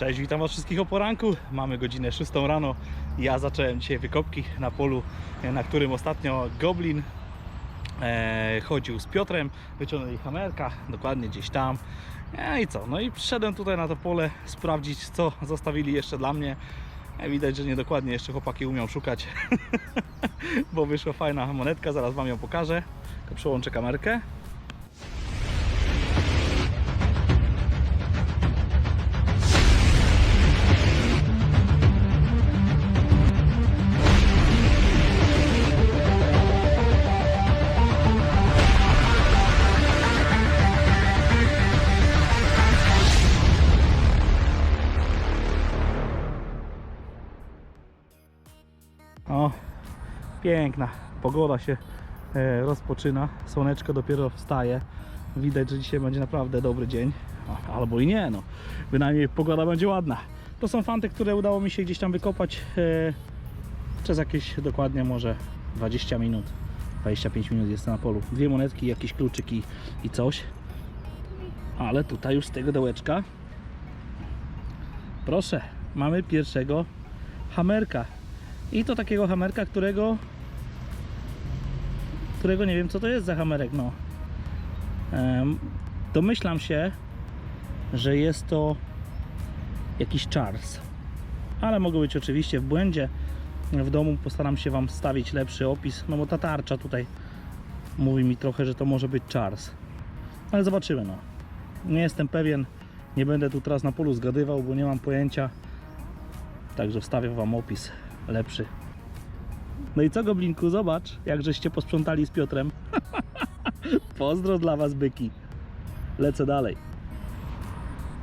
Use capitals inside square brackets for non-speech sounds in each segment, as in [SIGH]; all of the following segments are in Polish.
Cześć, witam Was wszystkich o poranku. Mamy godzinę 6 rano. Ja zacząłem dzisiaj wykopki na polu, na którym ostatnio Goblin e, chodził z Piotrem. Wyciągnęli hamerka, dokładnie gdzieś tam. E, I co? No i przyszedłem tutaj na to pole sprawdzić, co zostawili jeszcze dla mnie. E, widać, że niedokładnie jeszcze chłopaki umią szukać, [LAUGHS] bo wyszła fajna monetka. Zaraz Wam ją pokażę. Tylko przełączę kamerkę. Piękna pogoda się e, rozpoczyna. Słoneczko dopiero wstaje. Widać, że dzisiaj będzie naprawdę dobry dzień. Albo i nie, no. Bynajmniej pogoda będzie ładna. To są fanty, które udało mi się gdzieś tam wykopać e, przez jakieś dokładnie może 20 minut. 25 minut jest na polu. Dwie monetki, jakieś kluczyki i coś. Ale tutaj już z tego dołeczka. Proszę, mamy pierwszego hamerka. I to takiego hamerka, którego którego nie wiem co to jest za hamerek, no. Domyślam się, że jest to jakiś Charles. Ale mogę być oczywiście w błędzie. W domu postaram się Wam stawić lepszy opis, no bo ta tarcza tutaj mówi mi trochę, że to może być Charles. Ale zobaczymy, no. Nie jestem pewien, nie będę tu teraz na polu zgadywał, bo nie mam pojęcia. Także wstawię Wam opis lepszy. No i co Goblinku, zobacz, jak żeście posprzątali z Piotrem. [LAUGHS] Pozdro dla Was, byki. Lecę dalej.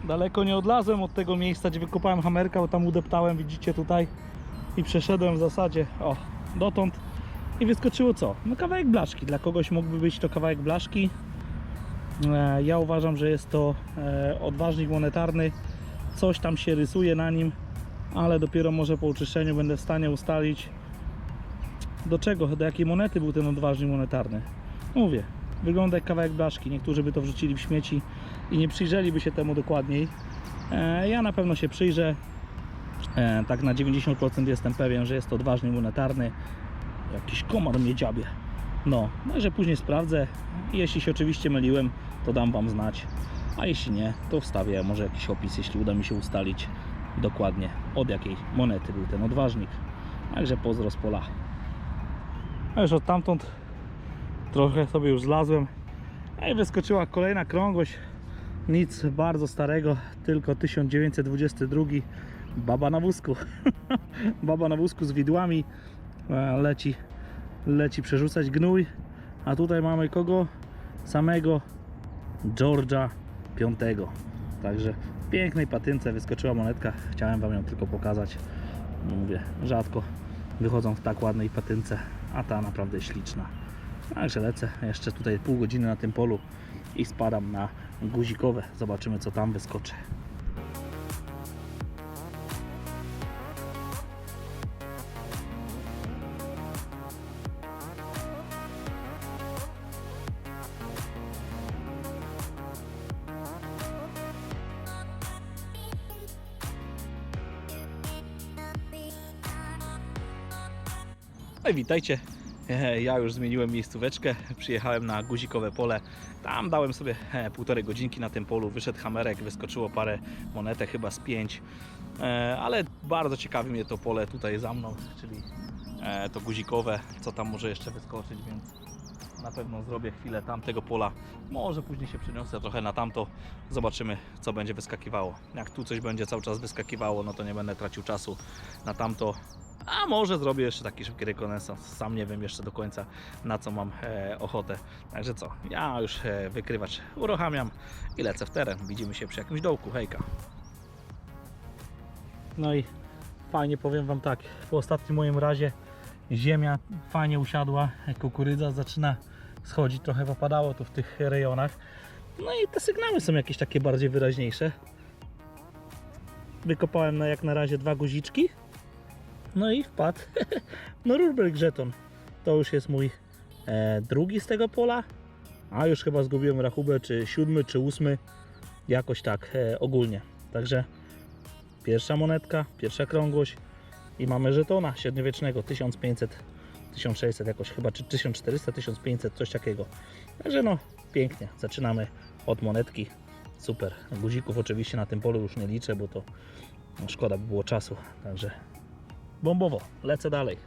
Daleko nie odlazłem od tego miejsca, gdzie wykopałem hamerka, bo tam udeptałem, widzicie tutaj. I przeszedłem w zasadzie, o, dotąd. I wyskoczyło co? No kawałek blaszki. Dla kogoś mógłby być to kawałek blaszki. E, Ja uważam, że jest to e, odważnik monetarny. Coś tam się rysuje na nim, ale dopiero może po uczyszczeniu będę w stanie ustalić do czego, do jakiej monety był ten odważnik monetarny. Mówię, wygląda jak kawałek blaszki. Niektórzy by to wrzucili w śmieci i nie przyjrzeliby się temu dokładniej. E, Ja na pewno się przyjrzę. E, Tak na 90% jestem pewien, że jest to odważnik monetarny. Jakiś komar mnie dziabie. No, no że później sprawdzę. Jeśli się oczywiście myliłem, to dam Wam znać. A jeśli nie, to wstawię może jakiś opis, jeśli uda mi się ustalić dokładnie od jakiej monety był ten odważnik. Także pozdro z pola. A już odtamtąd trochę sobie już zlazłem. I wyskoczyła kolejna krągłość. Nic bardzo starego, tylko 1922. Baba na wózku. [LAUGHS] Baba na wózku z widłami. E, Leci, leci przerzucać gnój. A tutaj mamy kogo? Samego George'a V. Także w pięknej patynce wyskoczyła monetka. Chciałem Wam ją tylko pokazać. Mówię, rzadko wychodzą w tak ładnej patynce, a ta naprawdę śliczna. Także lecę jeszcze tutaj pół godziny na tym polu i spadam na guzikowe. Zobaczymy co tam wyskoczy. Witajcie. Ja już zmieniłem miejscóweczkę, przyjechałem na guzikowe pole. Tam dałem sobie półtorej godzinki na tym polu. Wyszedł hamerek, wyskoczyło parę monetek, chyba z pięć. Ale bardzo ciekawi mnie to pole tutaj za mną, czyli to guzikowe, co tam może jeszcze wyskoczyć, więc na pewno zrobię chwilę tamtego pola. Może później się przeniosę trochę na tamto. Zobaczymy, co będzie wyskakiwało. Jak tu coś będzie cały czas wyskakiwało, no to nie będę tracił czasu na tamto. A może zrobię jeszcze taki szybki rekonesans. Sam nie wiem jeszcze do końca na co mam e, ochotę. Także co, ja już e, wykrywacz uruchamiam i lecę w teren. Widzimy się przy jakimś dołku. Hejka. No i fajnie powiem Wam tak, po ostatnim moim razie ziemia fajnie usiadła, kukurydza zaczyna schodzić, trochę popadało tu w tych rejonach. No i te sygnały są jakieś takie bardziej wyraźniejsze. Wykopałem na jak na razie dwa guziczki. No i wpadł [LAUGHS] no Rurberg. To już jest mój e, drugi z tego pola. A już chyba zgubiłem rachubę, czy siódmy, czy ósmy. Jakoś tak e, ogólnie. Także Pierwsza monetka, pierwsza krągłość i mamy żetona średniowiecznego 1500, 1600 jakoś chyba, czy 1400, 1500, coś takiego. Także no, pięknie. Zaczynamy od monetki. Super. Guzików oczywiście na tym polu już nie liczę, bo to no, szkoda by było czasu. Także bombowo. Lecę dalej.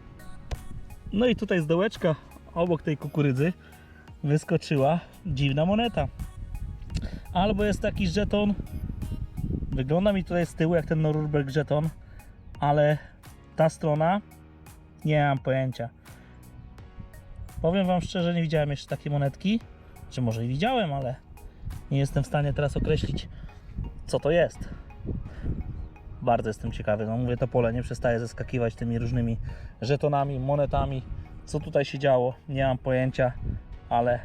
No i tutaj z dołeczka obok tej kukurydzy wyskoczyła dziwna moneta. Albo jest taki żeton. Wygląda mi tutaj z tyłu jak ten Norberg żeton, ale ta strona nie mam pojęcia. Powiem Wam szczerze, nie widziałem jeszcze takiej monetki. Czy może i widziałem, ale nie jestem w stanie teraz określić, co to jest. Bardzo jestem ciekawy. No mówię, to pole nie przestaje zaskakiwać tymi różnymi żetonami, monetami. Co tutaj się działo, nie mam pojęcia, ale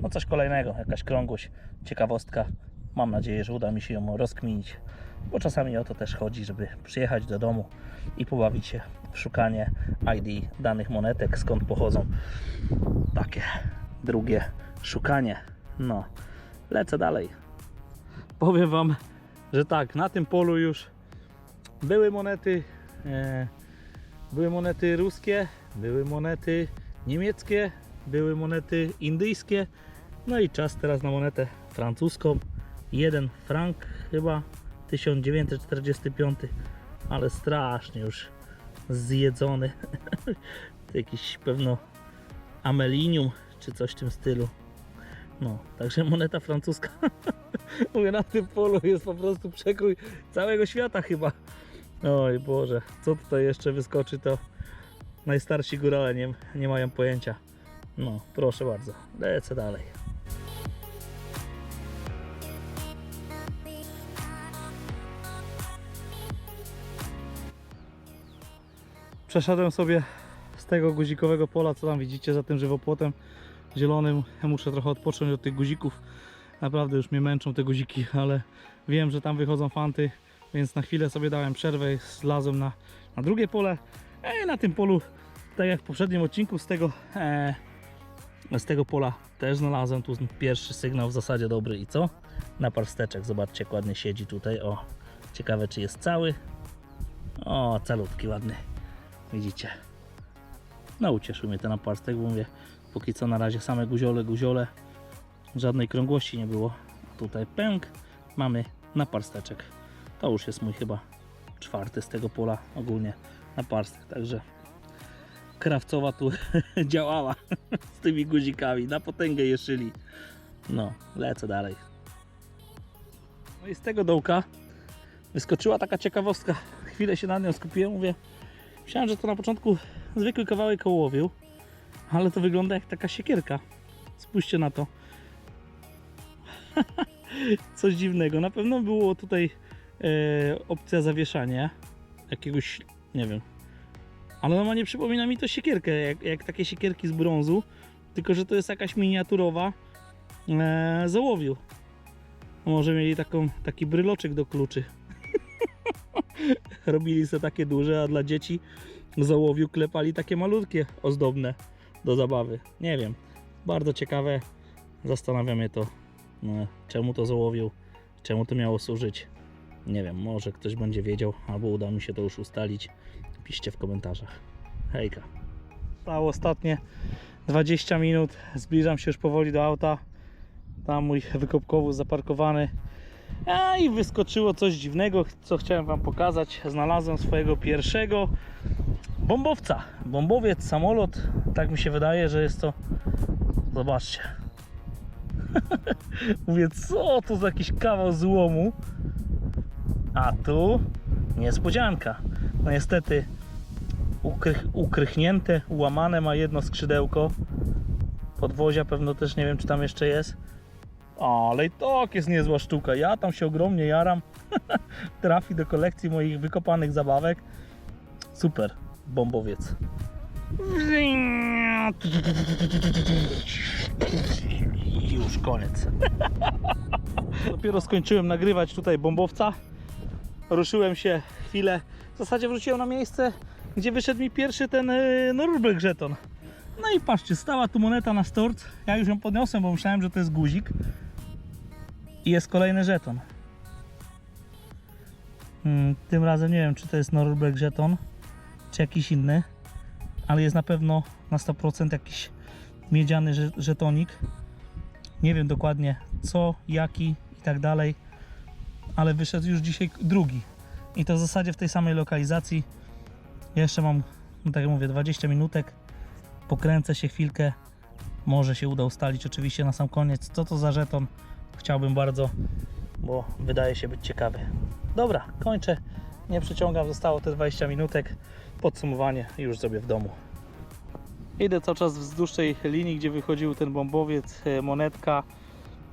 no coś kolejnego, jakaś krągłość, ciekawostka. Mam nadzieję, że uda mi się ją rozkminić, bo czasami o to też chodzi, żeby przyjechać do domu i pobawić się w szukanie ID danych monetek, skąd pochodzą. Takie drugie szukanie. No, lecę dalej. Powiem Wam, że tak, na tym polu już były monety, e, były monety ruskie, były monety niemieckie, były monety indyjskie, no i czas teraz na monetę francuską. Jeden frank chyba 1945, ale strasznie już zjedzony. [LAUGHS] jakiś pewno amelinium czy coś w tym stylu. No, także moneta francuska. [LAUGHS] Mówię, na tym polu jest po prostu przekrój całego świata chyba. Oj Boże, co tutaj jeszcze wyskoczy, to najstarsi górale nie, nie mają pojęcia. No, proszę bardzo, lecę dalej. Przeszedłem sobie z tego guzikowego pola, co tam widzicie za tym żywopłotem zielonym. Muszę trochę odpocząć od tych guzików. Naprawdę już mnie męczą te guziki, [LAUGHS] ale wiem, że tam wychodzą fanty, więc na chwilę sobie dałem przerwę i zlazłem na, na drugie pole. E, na tym polu, tak jak w poprzednim odcinku, z tego, e, z tego pola też znalazłem tu pierwszy sygnał w zasadzie dobry i co? Na parsteczek, zobaczcie, jak ładnie siedzi tutaj. O, ciekawe czy jest cały. O, calutki, ładny. Widzicie. No ucieszył mnie ten naparstek, bo mówię, póki co na razie same guziole, guziole. Żadnej krągłości nie było. Tutaj pęk, mamy naparsteczek. To już jest mój chyba czwarty z tego pola ogólnie naparstek, także krawcowa tu [LAUGHS] działała [LAUGHS] z tymi guzikami, na potęgę jeszyli. No, lecę dalej. No i z tego dołka wyskoczyła taka ciekawostka. Chwilę się nad nią skupiłem, mówię, myślałem, że to na początku zwykły kawałek ołowiu, ale to wygląda jak taka siekierka. Spójrzcie na to. [LAUGHS] Coś dziwnego. Na pewno było tutaj e, opcja zawieszania jakiegoś, nie wiem. Ale normalnie przypomina mi to siekierkę, jak, jak takie siekierki z brązu, tylko że to jest jakaś miniaturowa e, z ołowiu. Może mieli taką, taki bryloczek do kluczy. [LAUGHS] Robili sobie takie duże, a dla dzieci z ołowiu klepali takie malutkie, ozdobne do zabawy. Nie wiem, bardzo ciekawe. Zastanawia mnie to, no, czemu to z ołowiu, czemu to miało służyć. Nie wiem, może ktoś będzie wiedział, albo uda mi się to już ustalić. Piszcie w komentarzach. Hejka. Stało ostatnie 20 minut. Zbliżam się już powoli do auta. Tam mój wykopkowóz zaparkowany. A i wyskoczyło coś dziwnego, co chciałem Wam pokazać. Znalazłem swojego pierwszego bombowca. Bombowiec, samolot. Tak mi się wydaje, że jest to. Zobaczcie. [LAUGHS] Mówię, co to za jakiś kawał złomu. A tu niespodzianka. No niestety ukrych, ukrychnięte, ułamane ma jedno skrzydełko. Podwozia pewno też nie wiem, czy tam jeszcze jest. Ale i tak jest niezła sztuka. Ja tam się ogromnie jaram. [LAUGHS] Trafi do kolekcji moich wykopanych zabawek. Super, bombowiec. Już koniec. [LAUGHS] Dopiero skończyłem nagrywać tutaj bombowca. Ruszyłem się chwilę. W zasadzie wróciłem na miejsce, gdzie wyszedł mi pierwszy ten yy, Norberg żeton. No i patrzcie, stała tu moneta na stort. Ja już ją podniosłem, bo myślałem, że to jest guzik. I jest kolejny żeton. Mm, Tym razem nie wiem, czy to jest Norberg żeton, czy jakiś inny, ale jest na pewno na 100% jakiś miedziany że- żetonik. Nie wiem dokładnie co, jaki i tak dalej, ale wyszedł już dzisiaj drugi. I to w zasadzie w tej samej lokalizacji. Jeszcze mam, no tak jak mówię, 20 minutek. Pokręcę się chwilkę. Może się uda ustalić oczywiście na sam koniec, co to za żeton. Chciałbym bardzo, bo wydaje się być ciekawy. Dobra, kończę. Nie przeciągam, zostało te 20 minutek. Podsumowanie już zrobię w domu. Idę cały czas wzdłuż tej linii, gdzie wychodził ten bombowiec, e, monetka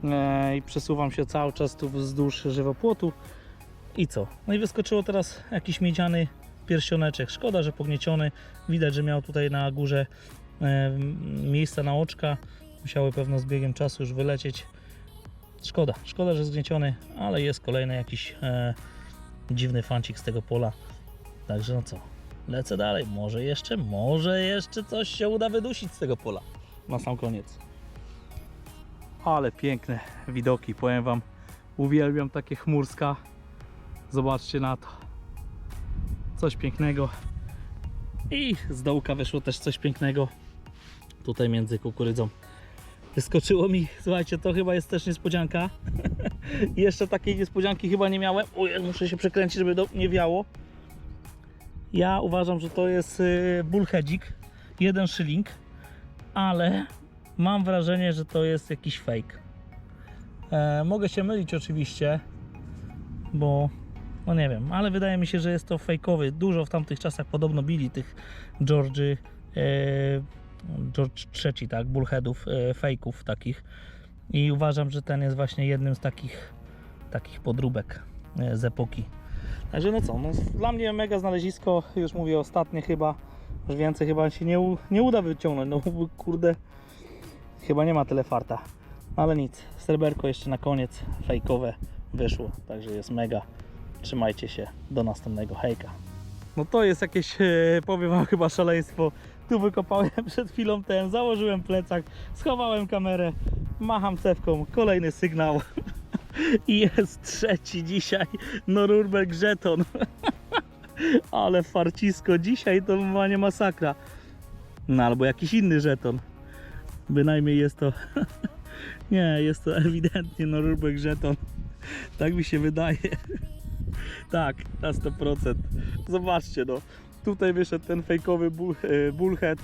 e, i przesuwam się cały czas tu wzdłuż żywopłotu. I co? No i wyskoczyło teraz jakiś miedziany pierścioneczek. Szkoda, że pognieciony. Widać, że miał tutaj na górze e, miejsca na oczka. Musiały pewno z biegiem czasu już wylecieć. Szkoda, szkoda, że zgnieciony, ale jest kolejny jakiś e, dziwny fancik z tego pola. Także no co, lecę dalej. Może jeszcze, może jeszcze coś się uda wydusić z tego pola. Na sam koniec. Ale piękne widoki, powiem Wam. Uwielbiam takie chmurska. Zobaczcie na to. Coś pięknego. I z dołka wyszło też coś pięknego. Tutaj między kukurydzą. Wyskoczyło mi, słuchajcie, to chyba jest też niespodzianka. [LAUGHS] Jeszcze takiej niespodzianki chyba nie miałem. Oj, muszę się przekręcić, żeby do, nie wiało. Ja uważam, że to jest y, bullheadzik, jeden szyling, ale mam wrażenie, że to jest jakiś fake. E, mogę się mylić oczywiście, bo no nie wiem, ale wydaje mi się, że jest to fejkowy. Dużo w tamtych czasach podobno bili tych George'y, e, George III, tak, bullheadów, e, fejków takich. I uważam, że ten jest właśnie jednym z takich, takich podróbek e, z epoki. Także no co, no, dla mnie mega znalezisko, już mówię ostatnie chyba, już więcej chyba się nie, u, nie uda wyciągnąć, no kurde, chyba nie ma tyle farta. Ale nic, sreberko jeszcze na koniec, fejkowe wyszło, także jest mega. Trzymajcie się, do następnego, hejka. No to jest jakieś, e, powiem wam chyba szaleństwo. Tu wykopałem [LAUGHS] przed chwilą ten, założyłem plecak, schowałem kamerę, macham cewką, kolejny sygnał. [LAUGHS] I jest trzeci dzisiaj Norurberg żeton. [LAUGHS] Ale farcisko, dzisiaj to nie masakra. No albo jakiś inny żeton. Bynajmniej jest to... Nie, jest to ewidentnie Norurberg żeton. Tak mi się wydaje. Tak, na 100%. Zobaczcie no. Tutaj wyszedł ten fejkowy e, bullhead,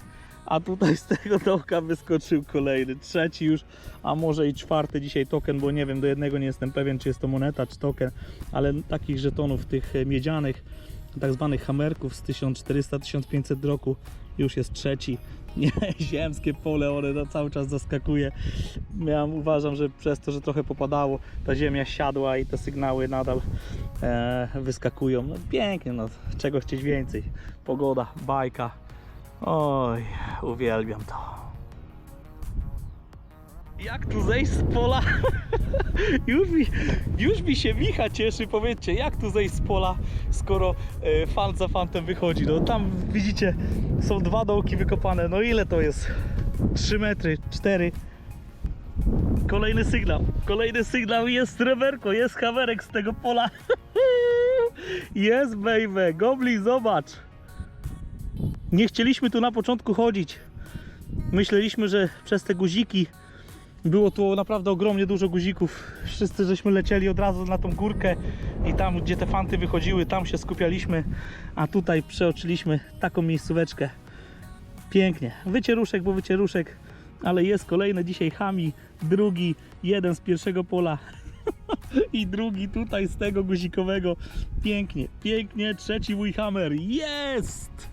a tutaj z tego dołka wyskoczył kolejny, trzeci już, a może i czwarty dzisiaj token, bo nie wiem, do jednego nie jestem pewien, czy jest to moneta, czy token, ale takich żetonów, tych e, miedzianych, tak zwanych hamerków z 1400-1500 roku już jest trzeci. [LAUGHS] Nie, ziemskie pole, one no, cały czas zaskakuje. Ja uważam, że przez to, że trochę popadało, ta ziemia siadła i te sygnały nadal e, wyskakują. No pięknie, no czego chcieć więcej. Pogoda, bajka. Oj, uwielbiam to. Jak tu zejść z pola? [LAUGHS] już, mi, już mi się Micha cieszy, powiedzcie, jak tu zejść z pola, skoro e, fan za fantem wychodzi. No tam widzicie, są dwa dołki wykopane. No ile to jest? 3 metry, 4. Kolejny sygnał. Kolejny sygnał jest rewerko, jest kawerek z tego pola. [LAUGHS] jest baby, gobli, zobacz. Nie chcieliśmy tu na początku chodzić. Myśleliśmy, że przez te guziki było tu naprawdę ogromnie dużo guzików. Wszyscy żeśmy lecieli od razu na tą górkę i tam, gdzie te fanty wychodziły, tam się skupialiśmy, a tutaj przeoczyliśmy taką miejscóweczkę. Pięknie. Wycieruszek, bo wycieruszek, ale jest kolejny dzisiaj Hami, drugi, jeden z pierwszego pola [LAUGHS] i drugi tutaj z tego guzikowego. Pięknie, pięknie, trzeci mój hammer. Jest!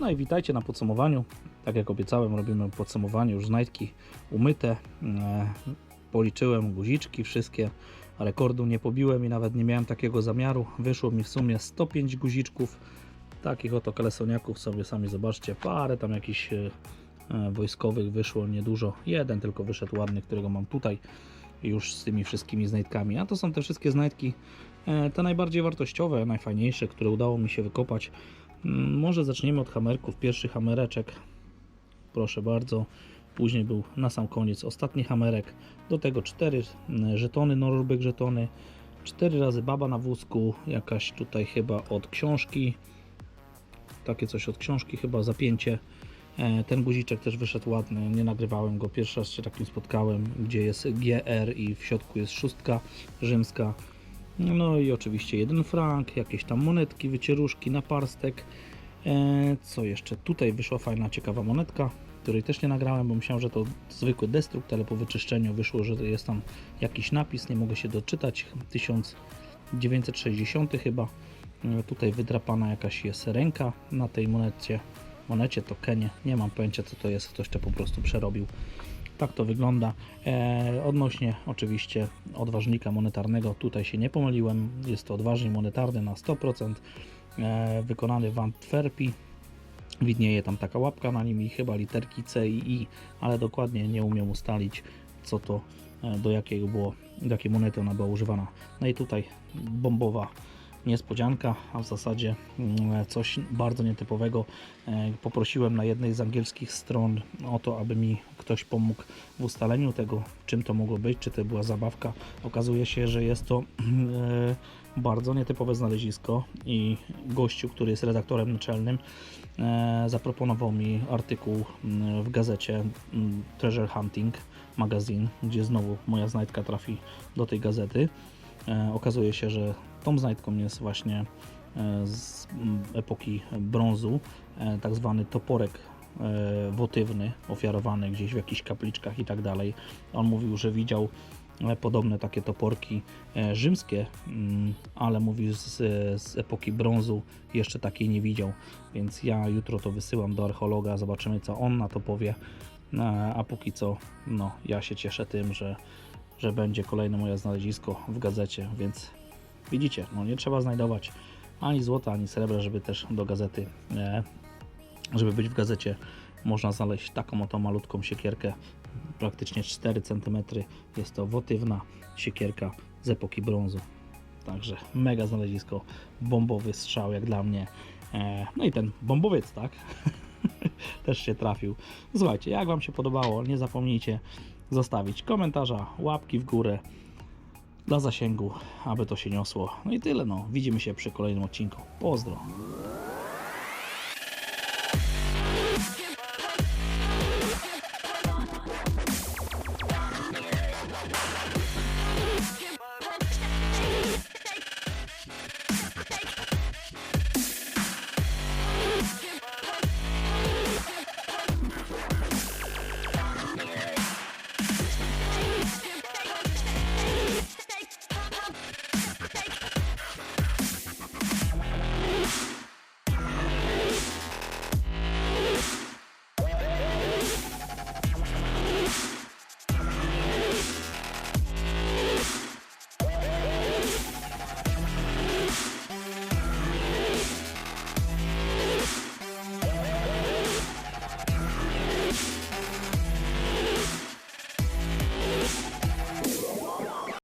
No i witajcie na podsumowaniu. Tak jak obiecałem, robimy podsumowanie, już znajdki umyte. E, Policzyłem guziczki wszystkie. Rekordu nie pobiłem i nawet nie miałem takiego zamiaru. Wyszło mi w sumie 105 guziczków. Takich oto kalesoniaków sobie sami zobaczcie. Parę tam jakichś e, wojskowych wyszło niedużo. Jeden tylko wyszedł ładny, którego mam tutaj już z tymi wszystkimi znajdkami. A to są te wszystkie znajdki, e, te najbardziej wartościowe, najfajniejsze, które udało mi się wykopać. Mm, Może zaczniemy od hamerków. Pierwszy hamereczek, proszę bardzo. Później był na sam koniec ostatni hamerek. Do tego cztery mm, żetony, Norberg żetony. Cztery razy baba na wózku, jakaś tutaj chyba od książki. Takie coś od książki, chyba zapięcie. E, Ten guziczek też wyszedł ładny, nie nagrywałem go, pierwszy raz się takim spotkałem, gdzie jest GR i w środku jest szóstka rzymska. No i oczywiście jeden frank, jakieś tam monetki, wycieruszki, naparstek. E, Co jeszcze? Tutaj wyszła fajna, ciekawa monetka, której też nie nagrałem, bo myślałem, że to zwykły destrukt, ale po wyczyszczeniu wyszło, że jest tam jakiś napis, nie mogę się doczytać. 1960 chyba. E, Tutaj wydrapana jakaś jest ręka na tej monecie. Monecie to Kenie, nie mam pojęcia co to jest, ktoś to po prostu przerobił. Tak to wygląda. E, odnośnie oczywiście odważnika monetarnego, tutaj się nie pomyliłem. Jest to odważnik monetarny na 100%, e, wykonany w Antwerpii. Widnieje tam taka łapka na nim i chyba literki C i I, ale dokładnie nie umiem ustalić, co to, e, do jakiego było, do jakiej monety ona była używana. No i tutaj bombowa niespodzianka, a w zasadzie mm, coś bardzo nietypowego. E, Poprosiłem na jednej z angielskich stron o to, aby mi ktoś pomógł w ustaleniu tego, czym to mogło być, czy to była zabawka. Okazuje się, że jest to e, bardzo nietypowe znalezisko i gościu, który jest redaktorem naczelnym, e, zaproponował mi artykuł mm, w gazecie mm, Treasure Hunting Magazine, gdzie znowu moja znajdka trafi do tej gazety. Okazuje się, że tą znajdką jest właśnie e, z epoki brązu, e, tak zwany toporek e, wotywny, ofiarowany gdzieś w jakichś kapliczkach i tak dalej. On mówił, że widział podobne takie toporki rzymskie, mm, ale mówił z, z epoki brązu jeszcze takiej nie widział, więc ja jutro to wysyłam do archeologa, zobaczymy co on na to powie, a póki co no, ja się cieszę tym, że, że będzie kolejne moje znalezisko w gazecie, więc widzicie, no nie trzeba znajdować ani złota, ani srebra, żeby też do gazety, e, żeby być w gazecie, można znaleźć taką oto malutką siekierkę, praktycznie 4 cm. Jest to wotywna siekierka z epoki brązu. Także mega znalezisko, bombowy strzał jak dla mnie. E, no i ten bombowiec, tak? [LAUGHS] Też się trafił. Słuchajcie, jak Wam się podobało, nie zapomnijcie zostawić komentarza, łapki w górę dla zasięgu, aby to się niosło. No i tyle, no. Widzimy się przy kolejnym odcinku. Pozdro.